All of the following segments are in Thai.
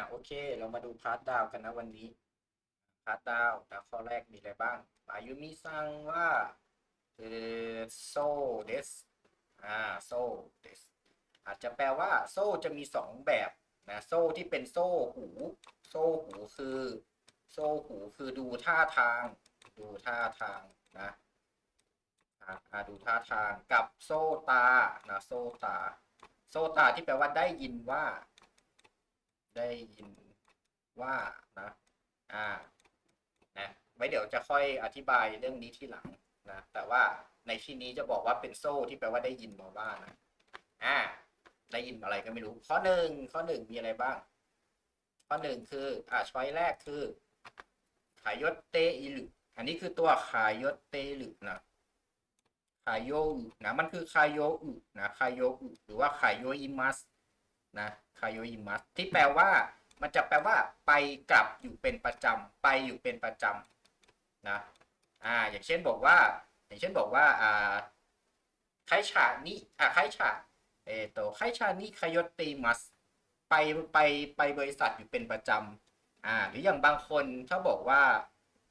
อะโอเค เรามาดูพาร์ทดาวกันนะวันนี้ พาร์ทดาวดาวข้อแรกมีอะไรบ้างอายุมิซังว่าเออโซเดสอ่าโซเดสอาจจะแปลว่า โซ่จะมีสองแบบนะโซ่ที่เป็นโซ่หู โซ่หูคือ โซ่หูคือดูท่าทาง ดูท่าทางนะอ่าดูท่าทางกับโซ่ตานะโซ่ตา โซ่ตาที่แปลว่าได้ยินว่า ได้ยินว่านะ อ่า นะ ไว้เดี๋ยวจะค่อยอธิบายเรื่องนี้ที่หลังนะ แต่ว่าในที่นี้จะบอกว่าเป็นโซ่ที่แปลว่าได้ยินมาว่านะ อ่า ได้ยินอะไรก็ไม่รู้ ข้อหนึ่ง ข้อหนึ่งมีอะไรบ้าง ข้อหนึ่งคือ อ่าช้อยแรกคือขายศเตอิลุอันนี้คือตัวขายศเตอิลุนะคายโยอุนะมันคือคายโยอุนะคายโยอุหรือว่าคายโยอิมัส นะคายโยอิมัสที่แปลว่า มันจะแปลว่า ไปกลับอยู่เป็นประจำไปอยู่เป็นประจำนะอ่าอย่างเช่นบอกว่า อย่างเช่นบอกว่าอ่าไคชานิอ่าไคชาเอโตไคชานิคายติมัสไปไปไปบริษัทอยู่เป็นประจำอ่าหรืออย่างบางคนถ้าบอกว่า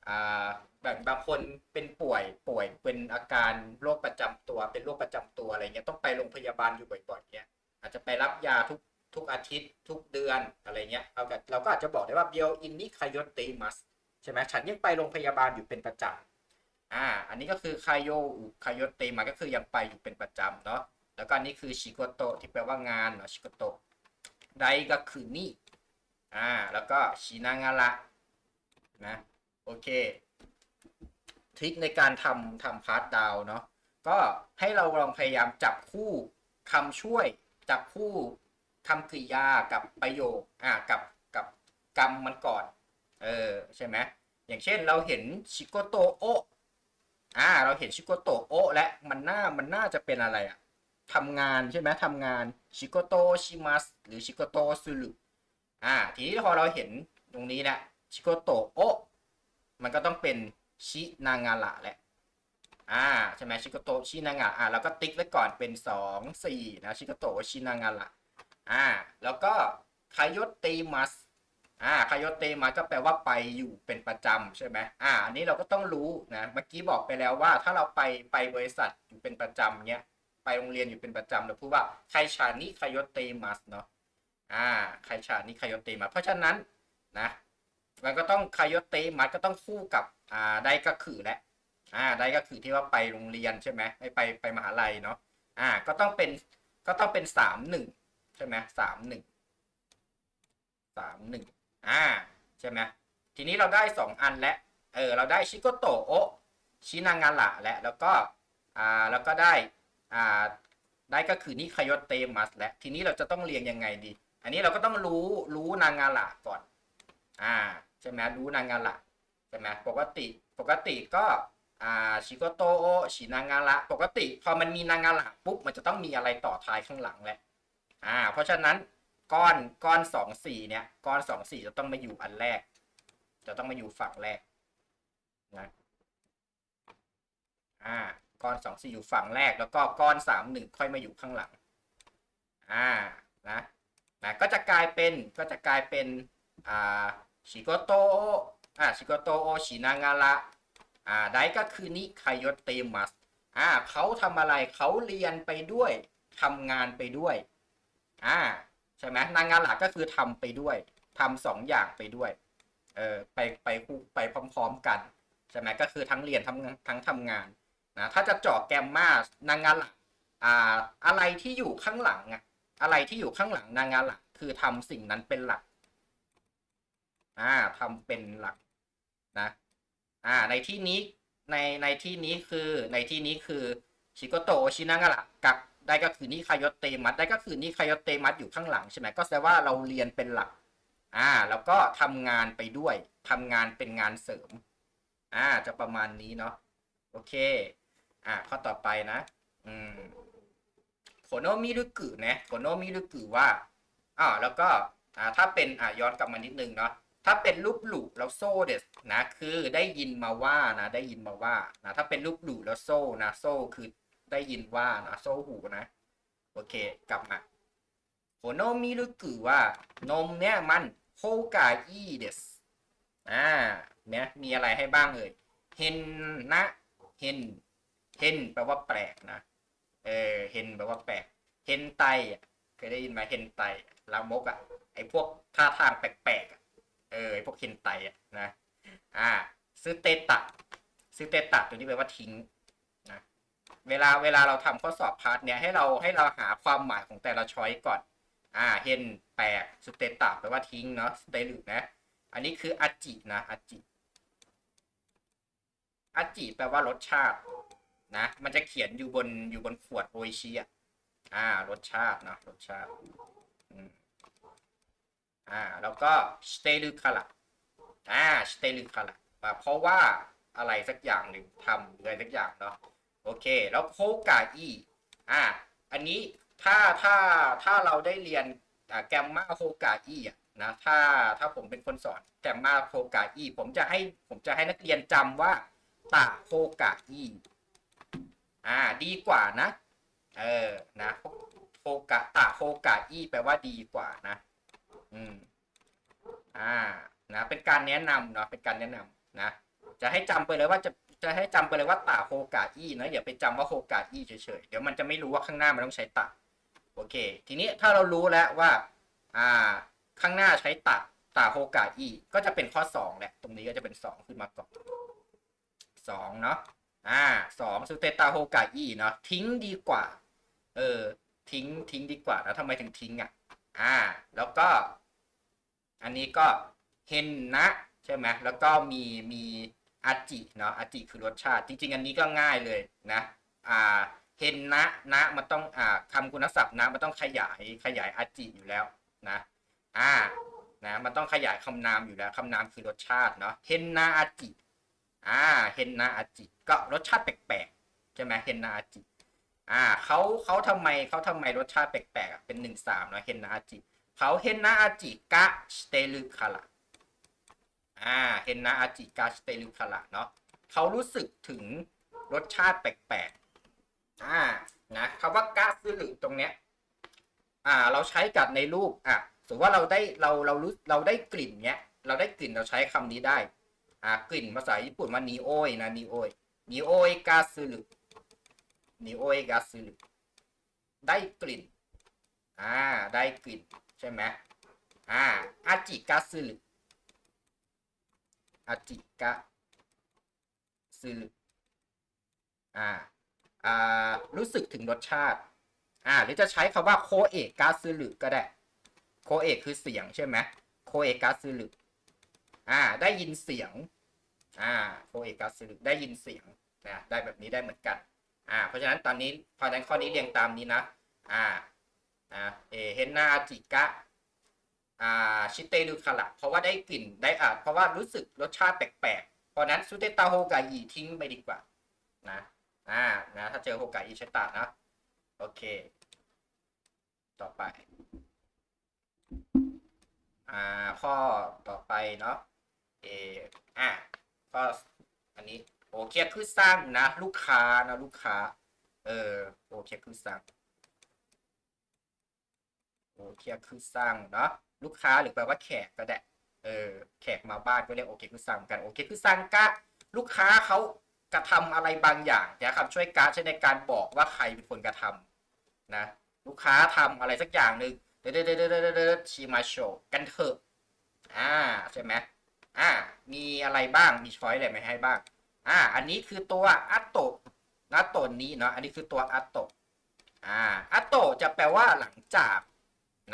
อ่าแบบบางคนเป็นป่วยป่วยเป็นอาการโรคประจำตัว เป็นโรคประจำตัวอะไรเงี้ยต้องไปโรงพยาบาลอยู่บ่อยๆเงี้ยอาจจะไปรับยาทุก ทุกอาทิตย์ทุกเดือนอะไรเงี้ยเราก็เราก็อาจจะบอกได้ว่าเบียวอินนิคายติมัสใช่ไหมฉันยังไปโรงพยาบาลอยู่เป็นประจำอ่าอันนี้ก็คือคายโยคายติมัสก็คือยังไปอยู่เป็นประจำเนาะแล้วก็อันนี้คือชิโกโตที่แปลว่างานเนาะชิโกโตไดก็คือนี่อ่าแล้วก็ชินางาระนะโอเคทริคในการทำทำพาร์ทดาวเนาะก็ให้เราลองพยายามจับคู่คำช่วยจับคู่ คำกริยากับประโยคอ่ากับกับกรรมมันก่อน เออใช่ไหมอย่างเช่นเราเห็นชิโกโตโออ่าเราเห็นชิโกโตโอและมันน่ามันน่าจะเป็นอะไรอะทำงานใช่ไหมทำงานชิโกโตชิมัสหรือชิโกโตซุรุอ่าทีนี้พอเราเห็นตรงนี้นะชิโกโตโอมันก็ต้องเป็นชินางาระแหละอ่าใช่ไหมชิโกโตชินางะอ่าแล้วก็ติ๊กไว้ก่อนเป็นสองสี่นะชิโกโตชินางะละ อ่า แล้วก็คายศเตมัสอ่าคายศเตมัสก็แปลว่าไปอยู่เป็นประจำใช่ไหมอ่า อันนี้เราก็ต้องรู้นะ เมื่อกี้บอกไปแล้วว่า ถ้าเราไปไปบริษัทอยู่เป็นประจำเนี้ย ไปโรงเรียนอยู่เป็นประจำเราพูดว่าไคชานิคายศเตมัสเนาะ อ่าไคชานิคายศเตมัสเพราะฉะนั้นนะ มันก็ต้องคายศเตมัสก็ต้องคู่กับอ่าไดก็คือและอ่าได้ก็คือที่ว่าไปโรงเรียนใช่ไหมไม่ไปไปมหาลัยเนาะ อ่า ก็ต้องเป็นก็ต้องเป็นสามหนึ่ง ช่ไหมสามหนึ่งสามหนึ่งอ่าใช่ไหมทีนี้เราได้สองอันและเออเราได้ชิโกโตโอชินางาระและแล้วก็อ่าแล้วก็ได้อ่าได้ก็คือนิคายเตมัสและทีนี้เราจะต้องเรียงยังไงดี อันนี้เราก็ต้องรู้รู้นางาระก่อนอ่าใช่ไหมรู้นางาระใช่ไหมปกติปกติก็อ่าชิโกโตโอชินางาระปกติ พอมันมีนางาระปุ๊บมันจะต้องมีอะไรต่อท้ายข้างหลังแหละ อ่า เพราะฉะนั้นก้อนก้อนสองสี่เนี่ย ก้อนสองสี่จะต้องมาอยู่อันแรก จะต้องมาอยู่ฝั่งแรกนะอ่า ก้อนสองสี่อยู่ฝั่งแรก แล้วก็ก้อนสามหนึ่งค่อยมาอยู่ข้างหลัง อ่านะนะก็จะกลายเป็นก็จะกลายเป็นอ่าชิโกโตอ่าชิโกโตโอชินางาระอ่าได้ก็คือนิคายศเตมัสอ่าเขาทำอะไรเขาเรียนไปด้วยทำงานไปด้วย อ่าใช่ไหมนางงานหลักก็คือทำไปด้วยทำสองอย่างไปด้วยเออไปไปคู่ไปพร้อม ๆ กันใช่ไหมก็คือทั้งเรียนทั้งทั้งทำงานนะถ้าจะเจาะแกมมานางงานหลักอ่าอะไรที่อยู่ข้างหลังอะอะไรที่อยู่ข้างหลังนางงานหลัก คือทำสิ่งนั้นเป็นหลักอ่าทำเป็นหลักนะอ่าในที่นี้ในในที่นี้คือในที่นี้คือชิโกโตชินางะระกับ ได้ก็คือนิคายอเตมัสได้ก็คือนิคายอเตมัสอยู่ข้างหลังใช่ไหมก็แสดงว่าเราเรียนเป็นหลัก อ่า แล้วก็ทำงานไปด้วยทำงานเป็นงานเสริม อ่า จะประมาณนี้เนาะโอเค อ่าข้อต่อไปนะ อืมโคโนมิรุกุนะโคโนมิรุกุว่าอ่าแล้วก็อ่าถ้าเป็นอ่าย้อนกลับมานิดนึงเนาะถ้าเป็นรูปหลู่แล้วโซ่เดสนะ คือได้ยินมาว่านะ ได้ยินมาว่านะถ้าเป็นรูปหลู่แล้วโซ่นะ โซ่คือ ได้ยินว่านะโซ่หูนะ โอเค กลับมาโโนมิรุกุว่านมเนี่ยมันโฮกาอีเดสอ่าเนี่ยมีอะไรให้บ้างเอ่ยเห็นนะเห็นเห็นแปลว่าแปลกนะ เออเห็นแปลว่าแปลกเห็นไตอะเคยได้ยินไหมเห็นไตลามกอะไอพวกท่าทางแปลกๆเออไอพวกเห็นไตอะนะ อ่าซื้อเตตะซื้อเตตะตัวนี้แปลว่าทิ้ง เวลาเวลาเราทำข้อสอบพาร์ทเนี้ยให้เราให้เราหาความหมายของแต่ละช้อยก่อน อ่าเห็นแปลกสเตตะแปลว่าทิ้งเนาะสเตลุนะ อันนี้คืออาจินะอาจิอาจิแปลว่ารสชาตินะ มันจะเขียนอยู่บนอยู่บนขวดโออิชิอะอ่ารสชาตินะรสชาติอ่าแล้วก็สเตลุคาระอ่าสเตลุคาระเพราะว่าอะไรสักอย่างหนึ่งทำอะไรสักอย่างเนาะ โอเค แล้วโคกาอีอ่าอันนี้ถ้าถ้าถ้าเราได้เรียนแกมมาโคกาอีอะนะถ้าถ้าผมเป็นคนสอนแกมมาโคกาอีผมจะให้ผมจะให้นักเรียนจำว่าตาโคกาอีอ่าดีกว่านะ เออนะโคกะตาโคกาอีแปลว่าดีกว่านะ อืมอ่านะเป็นการแนะนำเนาะเป็นการแนะนำนะจะให้จำไปเลยว่าจะ จะให้จำไปเลยว่าตาโฮกาอี้นะอย่าไปจำว่าโฮกาอี้เฉยๆ เดี๋ยวมันจะไม่รู้ว่าข้างหน้ามันต้องใช้ตาโอเค ทีนี้ถ้าเรารู้แล้วว่า อ่า ข้างหน้าใช้ตาตาโฮกาอี้ก็จะเป็นข้อสองแหละตรงนี้ก็จะเป็นสองขึ้นมาก่อนสองเนาะอ่าสองสุเตตาโฮกาอี้เนาะทิ้งดีกว่า เออ ทิ้งทิ้งดีกว่าแล้วทำไมถึงทิ้งอะอ่า แล้วก็ อันนี้ก็เฮนนะใช่ไหมแล้วก็มีมี อาจิเนาะอาจิคือรสชาติ จริง ๆ อันนี้ก็ง่ายเลยนะอ่าเฮนนะนะมันต้องอ่าคำคุณศัพท์นะมันต้องขยายขยายอาจิอยู่แล้วนะอ่านะมันต้องขยายคำนามอยู่แล้วคำนามคือรสชาติเนาะเฮนนาอาจิอ่าเฮนนาอาจิก็รสชาติแปลกๆใช่ไหมเฮนนาอาจิอ่าเขาเขาทำไมเขาทำไมรสชาติแปลกๆเป็นหนึ่งสามเนาะเฮนนาอาจิเขาเฮนนาอาจิกะสเตลุคาระ อ่าเฮนนาอาจิกาสเตลุคาระเนาะเขารู้สึกถึงรสชาติแปลกๆอ่านะคำว่ากะซึรุตรงเนี้ยอ่าเราใช้กับในรูปอะสมมติว่าเราได้เราเรารู้เราได้กลิ่นเนี้ย เราได้กลิ่นเราใช้คำนี้ได้อ่ากลิ่นภาษาญี่ปุ่นว่านิโอยนะนิโอยนิโอยกาซึรุนิโอยกาซึรุได้กลิ่นอ่าได้กลิ่นใช่ไหมอ่าอาจิกาซึรุ อาจิกะซึอ่าอ่ารู้สึกถึงรสชาติ อ่า หรือจะใช้คำว่าโคเอะกาซึรุก็ได้ โคเอะคือเสียงใช่ไหมโคเอะกาซึรุอ่า ได้ยินเสียง อ่า โคเอะกาซึรุได้ยินเสียงนะได้แบบนี้ได้เหมือนกัน อ่า เพราะฉะนั้นตอนนี้พอนั้นข้อนี้เรียงตามนี้นะ อ่า อ่า เอเฮนนาจิกะอ่า ชิเตรุคาระเพราะว่าได้กลิ่นได้อ่าเพราะว่ารู้สึกรสชาติแปลกๆ เพราะนั้นซูเตตาโฮกาอิทิ้งไปดีกว่า นะอ่านะถ้าเจอโฮกาอิใช้ตานะ โอเค ต่อไป อ่าข้อต่อไปเนาะเอออะก็อันนี้โอเคคือสร้างนะ ลูกค้านะลูกค้า เออโอเคคือสร้างโอเคคือสร้างเนาะ ลูกค้าหรือแปลว่าแขกก็ได้เออแขกมาบ้านก็เรียกโอเคคือสร้างกันโอเคคือสร้างกะลูกค้าเขากระทำอะไรบางอย่างนะครับช่วยการใช้ในการบอกว่าใครเป็นคนกระทำนะลูกค้าทำอะไรสักอย่างหนึ่งเดเดเดเดเดเดชิมาโชกันเถอะอ่าใช่ไหมอ่ามีอะไรบ้างมีช้อยอะไรไม่ให้บ้างอ่าอันนี้คือตัวอัตโตนะตัวนี้เนาะอันนี้คือตัวอัตโตอ่าอัตโตจะแปลว่าหลังจาก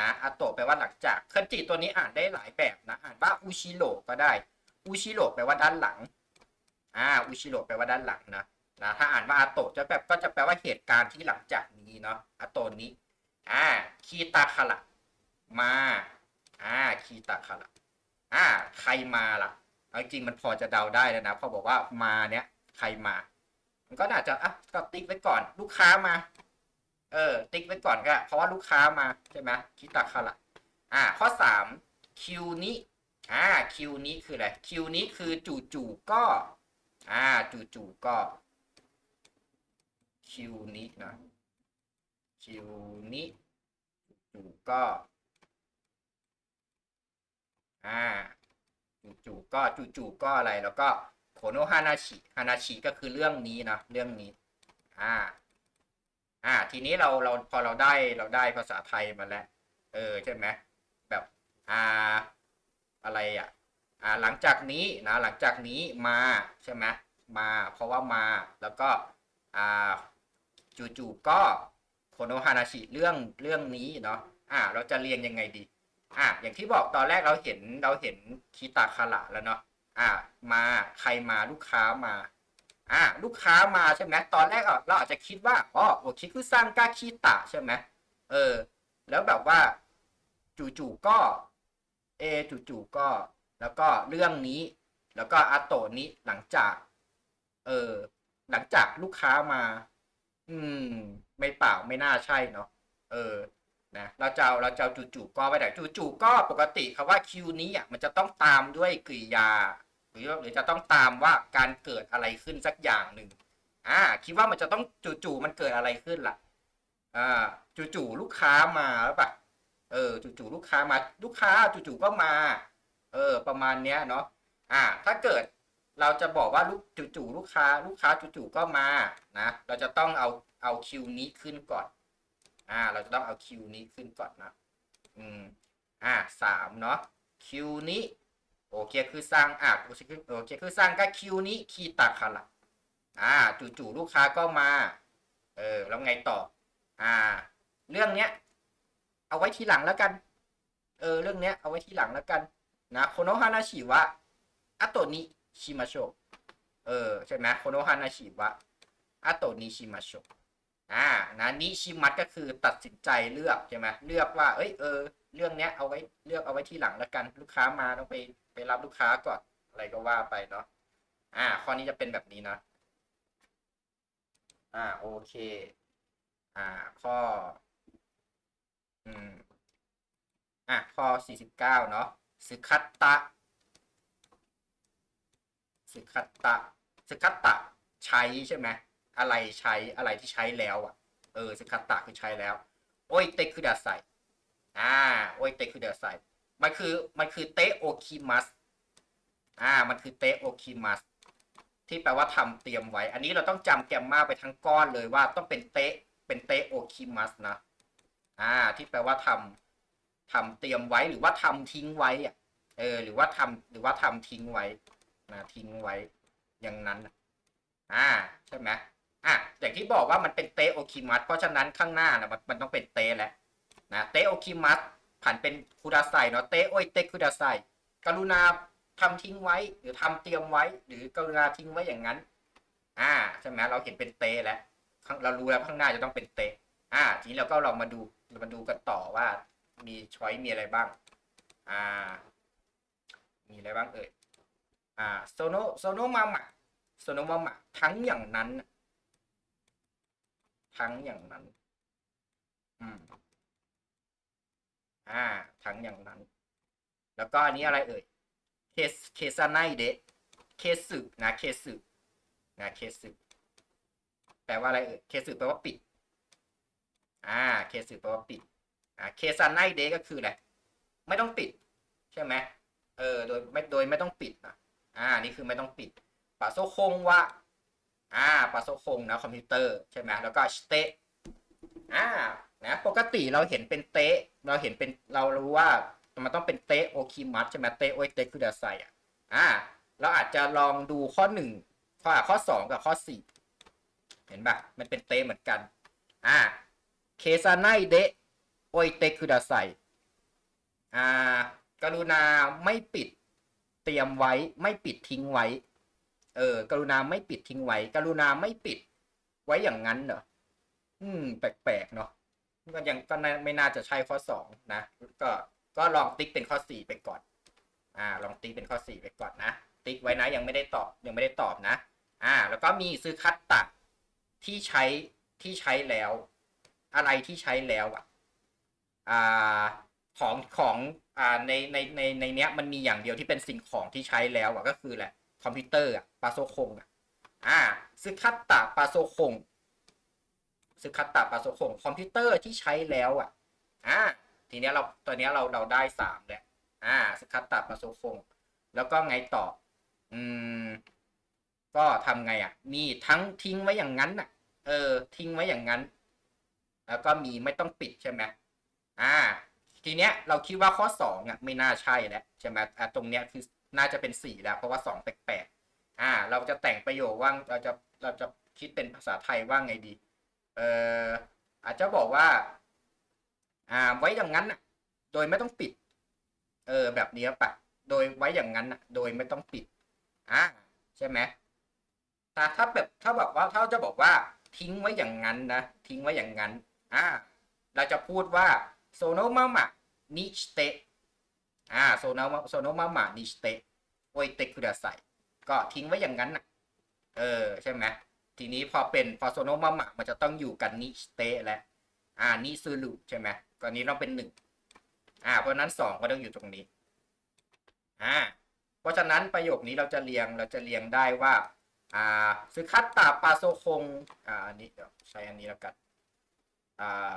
นะอัตโตแปลว่าหลังจากคันจิตัวนี้อ่านได้หลายแบบนะ อ่านว่าอุชิโรก็ได้อุชิโรแปลว่าด้านหลังอ่าอุชิโรแปลว่าด้านหลังนะนะถ้าอ่านว่าอัตโตจะแบบก็จะแปลว่าเหตุการณ์ที่หลังจากนี้เนาะอัตโตนี้อ่าคีตาคาระมาอ่าคีตาคาระอ่าใครมาล่ะเอาจริงมันพอจะเดาได้แล้วนะพอบอกว่ามาเนี้ยใครมา มันก็น่าจะอะก็ติ๊กไว้ก่อน ลูกค้ามา เออ ติ๊กไว้ก่อนก็เพราะว่าลูกค้ามาใช่ไหมคิตาคาระอ่า ข้อสามคิวนี้อ่าคิวนี้คืออะไรคิวนี้คือจู่จู่ก็ อ่า จู่จู่ก็คิวนี้นะคิวนี้จู่ก็ อ่าจู่ๆก็จู่ๆก็อะไรแล้วก็โคโนฮานาชิฮานาชิก็คือเรื่องนี้นะเรื่องนี้ อ่า อ่า ทีนี้เราเราพอเราได้เราได้ภาษาไทยมาแล้ว เออใช่ไหมแบบอ่าอะไรอะอ่าหลังจากนี้นะหลังจากนี้มาใช่ไหมมาเพราะว่ามาแล้วก็อ่าจู่ๆก็โคโนฮานาชิเรื่องเรื่องนี้เนาะอ่า เราจะเรียงยังไงดี อ่า อย่างที่บอกตอนแรกเราเห็นเราเห็นคิตาคาระแล้วเนาะอ่า มาใครมาลูกค้ามา อ่าลูกค้ามาใช่ไหมตอนแรกเราอาจจะคิดว่าอ๋อโอเคคือสร้างกาคิตะใช่ไหมเออ แล้วแบบว่า จู่ๆก็เอจู่ๆก็ แล้วก็เรื่องนี้ แล้วก็อาโตนี้หลังจาก เออหลังจากลูกค้ามา อืม ไม่เปล่าไม่น่าใช่เนาะเออนะเราจะเราจะจู่ๆก็ไปไหนจู่ๆก็ปกติคำว่าคิวนี้อะมันจะต้องตามด้วยกริยา หรือหรือจะต้องตามว่าการเกิดอะไรขึ้นสักอย่างหนึ่งอ่าคิดว่ามันจะต้องจู่ๆมันเกิดอะไรขึ้นล่ะอ่าจู่ๆลูกค้ามาหรือเปล่าเออจู่ๆลูกค้ามาลูกค้าจู่ๆก็มา เออ ประมาณเนี้ยเนาะอ่า ถ้าเกิดเราจะบอกว่าลูกจู่ๆลูกค้า ลูกค้าจู่ๆก็มานะเราจะต้องเอาเอาคิวนี้ขึ้นก่อน อ่า เราจะต้องเอาคิวนี้ขึ้นก่อนนะอืมอ่าสามเนาะคิวนี้ โอเคคือสร้างอะโอเคคือโอเคคือสร้างก็คิวนี้คีตาคาระอ่าจู่ๆลูกค้าก็มา เออแล้วไงต่อ อ่า เรื่องเนี้ย เอาไว้ทีหลังแล้วกัน เออ เรื่องเนี้ยเอาไว้ทีหลังแล้วกัน นะโคโนฮานาชิวะอะโตนิชิมาโชเออใช่ไหมโคโนฮานาชิวะอะโตนิชิมาโชอ่านะนิชิมัตก็คือตัดสินใจเลือกใช่ไหมเลือกว่า เอ้ยเออเรื่องเนี้ยเอาไว้เลือกเอาไว้ทีหลังแล้วกัน ลูกค้ามาต้องไป ไปรับลูกค้าก่อน อะไรก็ว่าไปเนาะอ่า ข้อนี้จะเป็นแบบนี้นะ อ่า โอเค อ่า ข้อ อืม อะ ข้อสี่สิบเก้าเนาะสึคัตตะสึคัตตะสึคัตตะใช้ใช่ไหมอะไรใช้อะไรที่ใช้แล้วอะ เออสึคัตตะคือใช้แล้ว โอ้ยเตคุดาไซอ่า โอ้ยเตคุดาไซ มันคือมันคือเตโอคิมัสอ่ามันคือเตโอคิมัสที่แปลว่าทำเตรียมไว้ อันนี้เราต้องจำแกมมาไปทั้งก้อนเลยว่าต้องเป็นเตเป็นเตโอคิมัสนะอ่า ที่แปลว่าทำทำเตรียมไว้หรือว่าทำทิ้งไว้อะเออ หรือว่าทำหรือว่าทำทิ้งไว้นะทิ้งไว้ อย่างนั้นอ่าใช่ไหมอะอย่างที่บอกว่ามันเป็นเตโอคิมัสเพราะฉะนั้นข้างหน้านะมันมันต้องเป็นเตแหละนะเตโอคิมัส ผันเป็นคุดาไซเนาะเตโอยเตคุดาไซกรุณาทำทิ้งไว้ หรือทำเตรียมไว้ หรือกรุณาทิ้งไว้อย่างนั้น อ่าใช่ไหมเราเห็นเป็นเตแล้วเรารู้แล้วข้างหน้าจะต้องเป็นเตอ่า ทีนี้เราก็ลองมาดูมาดูกันต่อว่า มีช้อยมีอะไรบ้าง อ่า มีอะไรบ้างเอ่ยอ่าโซโนโซโนมามะโซโนมามะทั้งอย่างนั้น ทั้งอย่างนั้น อืม อ่า ทั้งอย่างนั้น แล้วก็อันนี้อะไรเอ่ย เคสเคซาไนเดะเคสึนะเคสึนะเคสึแปลว่าอะไรเอ่ย เคสึแปลว่าปิด อ่า เคสึแปลว่าปิด อ่า เคซันไนเดก็คืออะไรไม่ต้องปิด ใช่ไหมเออ โดยไม่โดยไม่ต้องปิดนะอ่า นี่คือไม่ต้องปิดปาโซคงวะอ่าปาโซคงนะคอมพิวเตอร์ใช่ไหมแล้วก็สเตะอ่า นะ ปกติเราเห็นเป็นเตะ เราเห็นเป็นเรารู้ว่ามันต้องเป็นเตะโอคิมัสใช่ไหมเตะโอเตะคือดาไซอะอ่าเราอาจจะลองดูข้อหนึ่งข้อข้อสองกับข้อสี่เห็นปะมันเป็นเตะเหมือนกันอ่าเคซาไนเดะโอเตะคุดาไซอ่ากรุณาไม่ปิดเตรียมไว้ไม่ปิดทิ้งไว้ เออ กรุณาไม่ปิดทิ้งไว้ กรุณาไม่ปิด ไว้อย่างนั้นเหรออืม แปลกๆเนาะ ก็ยังก็ไม่น่าจะใช่ข้อสองนะ ก็ก็ลองติ๊กเป็นข้อสี่ไปก่อน อ่า ลองติ๊กเป็นข้อสี่ไปก่อนนะ ติ๊กไว้นะยังไม่ได้ตอบยังไม่ได้ตอบนะ อ่า แล้วก็มีซื้อคัตตะที่ใช้ที่ใช้แล้ว อะไรที่ใช้แล้วอะ อ่าของของอ่าในในในในเนี้ยมันมีอย่างเดียวที่เป็นสิ่งของที่ใช้แล้วอะก็คือแหละคอมพิวเตอร์อะปาโซคงอะอ่าซึคัตตะปาโซคง ซึคัตตะปาโซคงคอมพิวเตอร์ที่ใช้แล้วอะอ่าทีเนี้ยเราตอนเนี้ยเราเราได้สามแล้วอ่าสึคัตตะปาโซคงแล้วก็ไงต่อ อืม ก็ทำไงอะ มีทั้งทิ้งไว้อย่างนั้นน่ะ เออ ทิ้งไว้อย่างนั้น แล้วก็มีไม่ต้องปิดใช่ไหมอ่า ทีเนี้ยเราคิดว่าข้อสองอะไม่น่าใช่แล้วใช่ไหมอะตรงเนี้ยคือน่าจะเป็นสี่แล้ว เพราะว่าสองแปลกๆอ่า เราจะแต่งประโยคว่าเราจะเราจะคิดเป็นภาษาไทยว่าไงดี เอออาจจะบอกว่า อ่าไว้อย่างนั้นนะโดยไม่ต้องปิด เออ แบบนี้ปะโดยไว้อย่างนั้นนะโดยไม่ต้องปิดอ่าใช่ไหมแต่ถ้าแบบถ้าแบบว่าถ้าจะบอกว่า ทิ้งไว้อย่างนั้นนะทิ้งไว้อย่างนั้นอ่าเราจะพูดว่าโซโนมามะนิสเตอ่าโซโนมาโซโนมามะนิสเตโอเตคุดาไซก็ทิ้งไว้อย่างนั้นนะเออ ใช่ไหม ทีนี้พอเป็นพอโซโนมาหมะมันจะต้องอยู่กันนิสเตแล้วอ่านิซูรุใช่ไหมกรณีเราเป็นหนึ่งอ่า เพราะนั้นสองก็ต้องอยู่ตรงนี้ อ่า เพราะฉะนั้นประโยคนี้เราจะเรียงเราจะเรียงได้ว่า อ่าซึคัตตาปาโซคง อ่าอันนี้เดี๋ยวใช้อันนี้แล้วกัน อ่า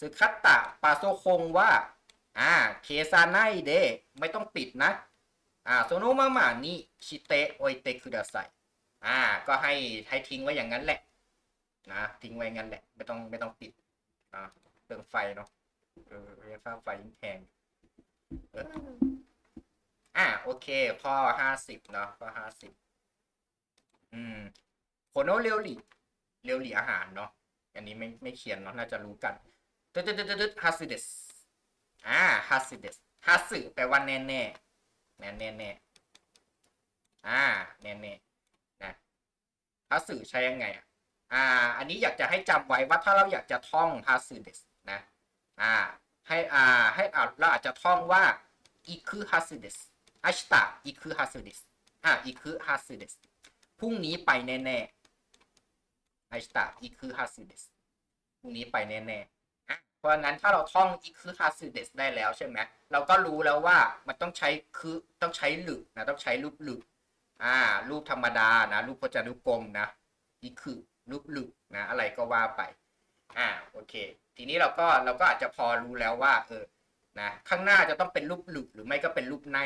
ซึคัตตาปาโซคงว่า อ่า เคซาไนเดไม่ต้องปิดนะ อ่าโซโนมามานิชิเตโอเตคุดาไซ อ่า ก็ให้ให้ทิ้งไว้อย่างนั้นแหละ นะทิ้งไว้งั้นแหละ ไม่ต้องไม่ต้องปิดอ่าเปลืองไฟเนาะเออค่าไฟยิ่งแพงเอออ่าโอเคข้อห้าสิบเนาะข้อห้าสิบอืมโคโนเรียวหลีเรียวหลีอาหารเนาะอันนี้ไม่ไม่เขียนเนาะน่าจะรู้กันตึ๊ดตึ๊ดตึ๊ดตึ๊ดฮัสซิเดสอ่าฮัสซิเดสฮัสสึแปลว่าแน่แน่แน่แน่แน่อ่าแน่แน่ ฮัสสึใช้ยังไงอะอ่า อันนี้อยากจะให้จำไว้ว่าถ้าเราอยากจะท่องฮัสสึเดสนะอ่าให้อ่าให้อ่าเราอาจจะท่องว่าอิคุฮัสสึเดสอาชิตะอิคุฮัสสึเดสอ่าอิคุฮัสสึเดสพรุ่งนี้ไปแน่ๆอาชิตะอิคุฮัสสึเดสพรุ่งนี้ไปแน่ๆอะเพราะนั้นถ้าเราท่องอิคุฮัสสึเดสได้แล้วใช่ไหมเราก็รู้แล้วว่ามันต้องใช้คือต้องใช้หลึกนะต้องใช้รูปหลึก อ่า รูปธรรมดานะ รูปพจานุกรมนะอิคุรูปหลึกนะ อะไรก็ว่าไป อ่า โอเค ทีนี้เราก็เราก็อาจจะพอรู้แล้วว่า เออ นะ ข้างหน้าจะต้องเป็นรูปหลึกหรือไม่ก็เป็นรูปใน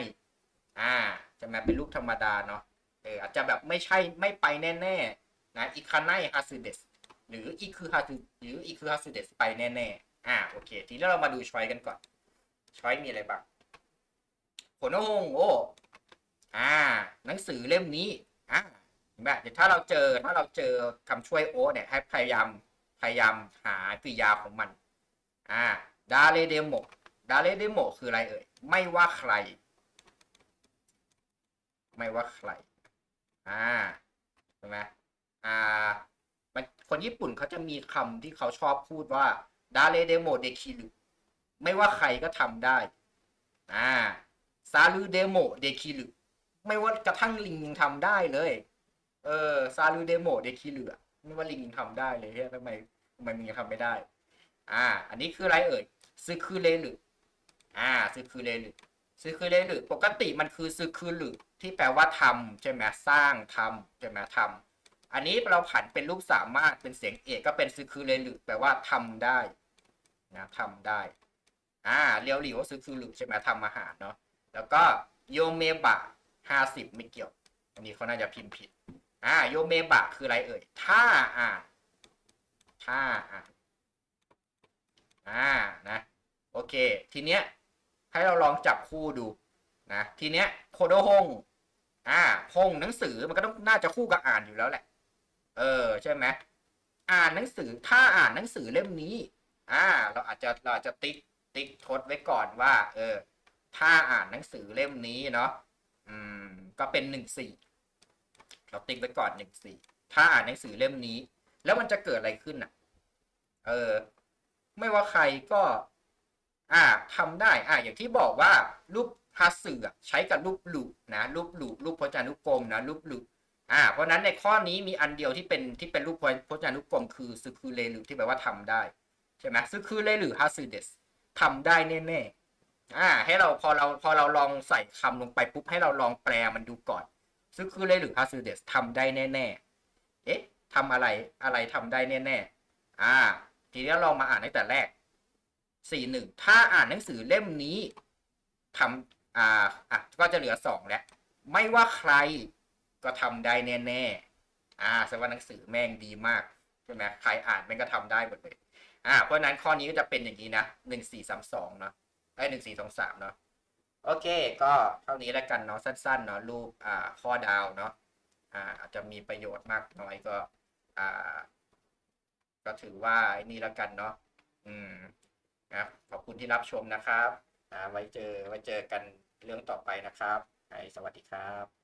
อ่า จะมาเป็นรูปธรรมดาเนาะ เออ อาจจะแบบไม่ใช่ไม่ไปแน่ๆนะอิคาไนฮัสเดสหรืออิคือฮัสหรืออิคือฮัสเดสไปแน่ๆ อ่า โอเค ทีนี้เรามาดูช้อยกันก่อน ช้อยมีอะไรบ้างโคโนฮงโอ อ่า หนังสือเล่มนี้ อ่าแบบถ้าเราเจอถ้าเราเจอคำช่วยโอเนี่ยให้พยายามพยายามหากริยาของมัน อ่าดาเลเดโมดาเลเดโมคืออะไรเอ่ย ไม่ว่าใคร ไม่ว่าใคร อ่าใช่ไหมอ่ามันคนญี่ปุ่นเขาจะมีคำที่เขาชอบพูดว่าดาเลเดโมเดคิรุไม่ว่าใครก็ทำได้ อ่าซาลูเดโมเดคิรุ ไม่ว่ากระทั่งลิงยังทำได้เลย เออซาลูเดโมเดคิรุอไม่ว่าลิงยังทำได้เลยเฮ้ยทำไมทำไมมึงยังทำไม่ได้ อ่า อันนี้คืออะไรเอ่ยซึคือเลหรืออ่าซึคือเลหรือซึคือเลหรือปกติมันคือซึคือหรือที่แปลว่าทำใช่ไหมสร้างทำใช่ไหมทำอันนี้เราผันเป็นรูปสามารถเป็นเสียงเอกก็เป็นซึคือเลหรือแปลว่าทำได้นะทำได้ อ่าเรียวหลิวซึคือหรือใช่ไหมทำอาหารเนาะแล้วก็โยเมบะ ห้าสิบไม่เกี่ยว อันนี้เขาน่าจะพิมพ์ผิด อ่าโยเมบะคืออะไรเอ่ย ถ้าอ่านถ้าอ่านอ่านะ โอเค ทีเนี้ย ให้เราลองจับคู่ดูนะทีเนี้ยโคโดฮงอ่าฮงหนังสือมันก็ต้องน่าจะคู่กับอ่านอยู่แล้วแหละ เออใช่ไหมอ่านหนังสือถ้าอ่านหนังสือเล่มนี้ อ่า เราอาจจะเราอาจจะติ๊กติ๊กทดไว้ก่อนว่า เออ ถ้าอ่านหนังสือเล่มนี้เนาะ มก็เป็นหนึ่งสี่เราติ๊กไว้ก่อนหนึ่งสี่ถ้าอ่านหนังสือเล่มนี้ แล้วมันจะเกิดอะไรขึ้นอะ เออ ไม่ว่าใครก็ อ่าทำได้ อ่าอย่างที่บอกว่า รูปฮัสสึอะใช้กับรูปหลุนะรูปหลุรูปพจานุกรมนะรูปหลุอ่า เพราะนั้นในข้อนี้มีอันเดียวที่เป็นที่เป็นรูปพจานุกรม คือซึคือเลหรือที่แปลว่าทำได้ใช่ไหมซึคือเลหรือฮัสสึเดสทำได้แน่ๆ อ่า ให้เราพอเราพอเราลองใส่คำลงไปปุ๊บให้เราลองแปลมันดูก่อน ซึ่งคือเลยหรือ h a s u d e s ทำได้แน่ ๆ เอ๊ะทำอะไรอะไรทำได้แน่ ๆ อ่า ทีนี้ลองมาอ่านตั้งแต่แรกสี่หนึ่งถ้าอ่านหนังสือเล่มนี้ทำอ่าอะก็จะเหลือสองแล้ว ไม่ว่าใครก็ทำได้แน่ๆอ่าแสดงว่าหนังสือแม่งดีมากใช่ไหมใครอ่านแม่งก็ทำได้หมดเลยอ่าเพราะนั้นข้อนี้ก็จะเป็นอย่างนี้นะหนึ่งสี่สามสองเนาะ ไอ้หนึ่งสี่สองสามเนาะโอเค ก็เท่านี้แล้วกันเนาะสั้นๆเนาะรูปอ่าข้อดาวเนาะอ่าอาจจะมีประโยชน์มากน้อยก็อ่าก็ถือว่าไอ้นี่แล้วกันเนาะอืมนะขอบคุณที่รับชมนะครับอ่าไว้เจอไว้เจอกันเรื่องต่อไปนะครับสวัสดีครับ